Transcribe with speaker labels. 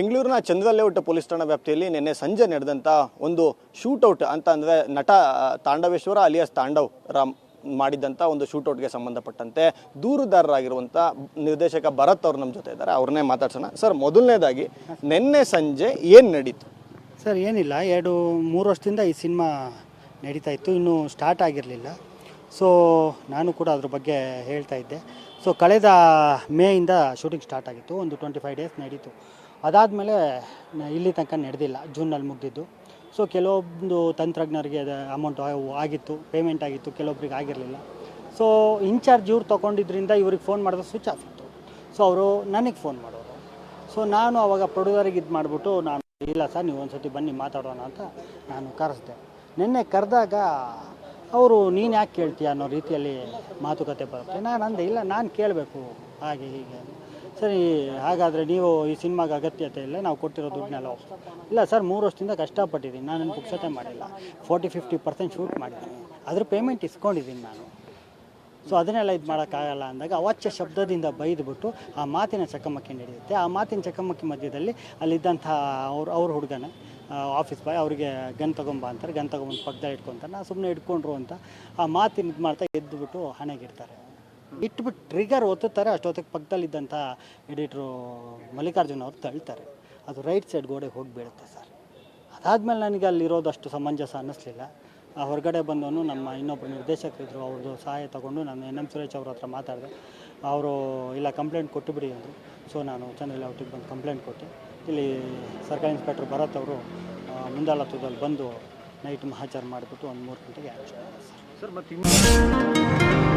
Speaker 1: ಬೆಂಗಳೂರಿನ ಚಂದ್ರಲೇಔಟ್ ಪೊಲೀಸ್ ಠಾಣಾ ವ್ಯಾಪ್ತಿಯಲ್ಲಿ ನಿನ್ನೆ ಸಂಜೆ ನಡೆದಂಥ ಒಂದು ಶೂಟೌಟ್ ಅಂತ ಅಂದರೆ ನಟ ತಾಂಡವೇಶ್ವರ ಅಲಿಯಾಸ್ ತಾಂಡವ್ ರಾಮ್ ಮಾಡಿದ್ದಂಥ ಒಂದು ಶೂಟೌಟ್ಗೆ ಸಂಬಂಧಪಟ್ಟಂತೆ ದೂರುದಾರರಾಗಿರುವಂಥ ನಿರ್ದೇಶಕ ಭರತ್ ಅವರು ನಮ್ಮ ಜೊತೆ ಇದ್ದಾರೆ. ಅವ್ರನ್ನೇ ಮಾತಾಡ್ಸೋಣ. ಸರ್, ಮೊದಲನೇದಾಗಿ ನಿನ್ನೆ ಸಂಜೆ ಏನು ನಡೀತು?
Speaker 2: ಸರ್, ಏನಿಲ್ಲ. ಎರಡು, ಮೂರು ವರ್ಷದಿಂದ ಈ ಸಿನಿಮಾ ನಡೀತಾ ಇತ್ತು. ಇನ್ನೂ ಸ್ಟಾರ್ಟ್ ಆಗಿರಲಿಲ್ಲ. ಸೊ ನಾನು ಕೂಡ ಅದ್ರ ಬಗ್ಗೆ ಹೇಳ್ತಾ ಇದ್ದೆ. ಸೊ ಕಳೆದ ಮೇಯಿಂದ ಶೂಟಿಂಗ್ ಸ್ಟಾರ್ಟ್ ಆಗಿತ್ತು. ಒಂದು ಟ್ವೆಂಟಿ ಫೈವ್ ಡೇಸ್ ನಡೀತು. ಅದಾದಮೇಲೆ ಇಲ್ಲಿ ತನಕ ನಡೆದಿಲ್ಲ ಜೂನಲ್ಲಿ ಮುಗ್ದಿದ್ದು. ಸೊ ಕೆಲವೊಂದು ತಂತ್ರಜ್ಞರಿಗೆ ಅಮೌಂಟ್ ಆಗಿತ್ತು ಪೇಮೆಂಟ್ ಆಗಿತ್ತು, ಕೆಲವೊಬ್ರಿಗೆ ಆಗಿರಲಿಲ್ಲ. ಸೊ ಇನ್ಚಾರ್ಜ್ ಇವ್ರು ತೊಗೊಂಡಿದ್ರಿಂದ ಇವ್ರಿಗೆ ಫೋನ್ ಮಾಡಿದ್ರೆ ಸ್ವಿಚ್ ಆಫ್ ಇತ್ತು. ಸೊ ಅವರು ನನಗೆ ಫೋನ್ ಮಾಡೋರು. ಸೊ ನಾನು ಅವಾಗ ಪ್ರೊಡ್ಯೂಸರಿಗೆ ಇದು ಮಾಡಿಬಿಟ್ಟು ನಾನು, ಇಲ್ಲ ಸರ್, ನೀವು ಒಂದ್ಸತಿ ಬನ್ನಿ ಮಾತಾಡೋಣ ಅಂತ ನಾನು ಕರೆಸ್ದೆ. ನಿನ್ನೆ ಕರೆದಾಗ ಅವರು, ನೀನು ಯಾಕೆ ಕೇಳ್ತೀಯ ಅನ್ನೋ ರೀತಿಯಲ್ಲಿ ಮಾತುಕತೆ ಬರುತ್ತೆ. ನಾನು ಅಂದೆ, ಇಲ್ಲ, ನಾನು ಕೇಳಬೇಕು, ಹಾಗೆ ಹೀಗೆ ಸರಿ, ಹಾಗಾದರೆ ನೀವು ಈ ಸಿನಿಮಾಗೆ ಅಗತ್ಯತೆ ಇಲ್ಲ, ನಾವು ಕೊಟ್ಟಿರೋ ದುಡ್ಡನ್ನೆಲ್ಲ ಇಲ್ಲ ಸರ್, ಮೂರು ವರ್ಷದಿಂದ ಕಷ್ಟಪಟ್ಟಿದ್ದೀನಿ, ನಾನು ಪುಕ್ಸತೆ ಮಾಡಿಲ್ಲ. ಫೋರ್ಟಿ, ಫಿಫ್ಟಿ ಪರ್ಸೆಂಟ್ ಶೂಟ್ ಮಾಡಿದ್ದೀನಿ. ಅದ್ರ ಪೇಮೆಂಟ್ ಇಸ್ಕೊಂಡಿದ್ದೀನಿ ನಾನು. ಸೊ ಅದನ್ನೆಲ್ಲ ಇದು ಮಾಡೋಕ್ಕಾಗಲ್ಲ ಅಂದಾಗ ಅವಾಚ್ಯ ಶಬ್ದದಿಂದ ಬೈದ್ಬಿಟ್ಟು ಆ ಮಾತಿನ ಚಕಮಕಿ ನಡೆಯುತ್ತೆ. ಆ ಮಾತಿನ ಚಕಮಕಿ ಮಧ್ಯದಲ್ಲಿ ಅಲ್ಲಿದ್ದಂಥ ಅವ್ರು, ಅವ್ರ ಹುಡುಗನ ಆಫೀಸ್ ಬಾಯ್ ಅವರಿಗೆ ಗನ್ ತಗೊಂಬ ಅಂತಾರೆ, ಗನ್ ತಗೊಂಬಂದು ಪಕ್ಕದಲ್ಲಿ ಇಟ್ಕೊತಾರೆ. ನಾ ಸುಮ್ಮನೆ ಇಟ್ಕೊಂಡ್ರು ಅಂತ ಆ ಮಾತಿನ ಇದು ಮಾಡ್ತಾ ಎದ್ದುಬಿಟ್ಟು ಹಣೆಗಿರ್ತಾರೆ ಇಟ್ಬಿಟ್ಟು ಟ್ರಿಗರ್ ಒತ್ತುತ್ತಾರೆ, ಅಷ್ಟೊತ್ತಿಗೆ ಪಕ್ಕದಲ್ಲಿದ್ದಂಥ ಎಡಿಟ್ರು ಮಲ್ಲಿಕಾರ್ಜುನ್ ಅವರು ತಳ್ತಾರೆ. ಅದು ರೈಟ್ ಸೈಡ್ ಗೋಡೆಗೆ ಹೋಗಿ ಬೀಳುತ್ತೆ ಸರ್ ಅದಾದಮೇಲೆ ನನಗೆ ಅಲ್ಲಿರೋದಷ್ಟು ಸಮಂಜಸ ಅನ್ನಿಸ್ಲಿಲ್ಲ. ಹೊರಗಡೆ ಬಂದವನು ನಮ್ಮ ಇನ್ನೊಬ್ಬರು ನಿರ್ದೇಶಕರಿದ್ದರು ಅವ್ರದ್ದು ಸಹಾಯ ತಗೊಂಡು ನಾನು ಎನ್ ಎಂ ಸುರೇಶ್ ಅವ್ರ ಹತ್ರ ಮಾತಾಡಿದೆ. ಅವರು, ಇಲ್ಲ ಕಂಪ್ಲೇಂಟ್ ಕೊಟ್ಟು ಬಿಡಿ ಅಂದರು. ಸೊ ನಾನು ಚಂದ್ರಲ್ಲಿ ಅವ್ರಿಗೆ ಬಂದು ಕಂಪ್ಲೇಂಟ್ ಕೊಟ್ಟೆ. ಇಲ್ಲಿ ಸರ್ಕಾರಿ ಇನ್ಸ್ಪೆಕ್ಟರ್ ಭರತ್ ಅವರು ಮುಂದಾಳತ್ವದಲ್ಲಿ ಬಂದು ನೈಟ್ ಮಹಾಚಾರ ಮಾಡಿಬಿಟ್ಟು ಒಂದು ಮೂರು ಗಂಟೆಗೆ ಸರ್
Speaker 1: ಸರ್ ಮತ್ತೆ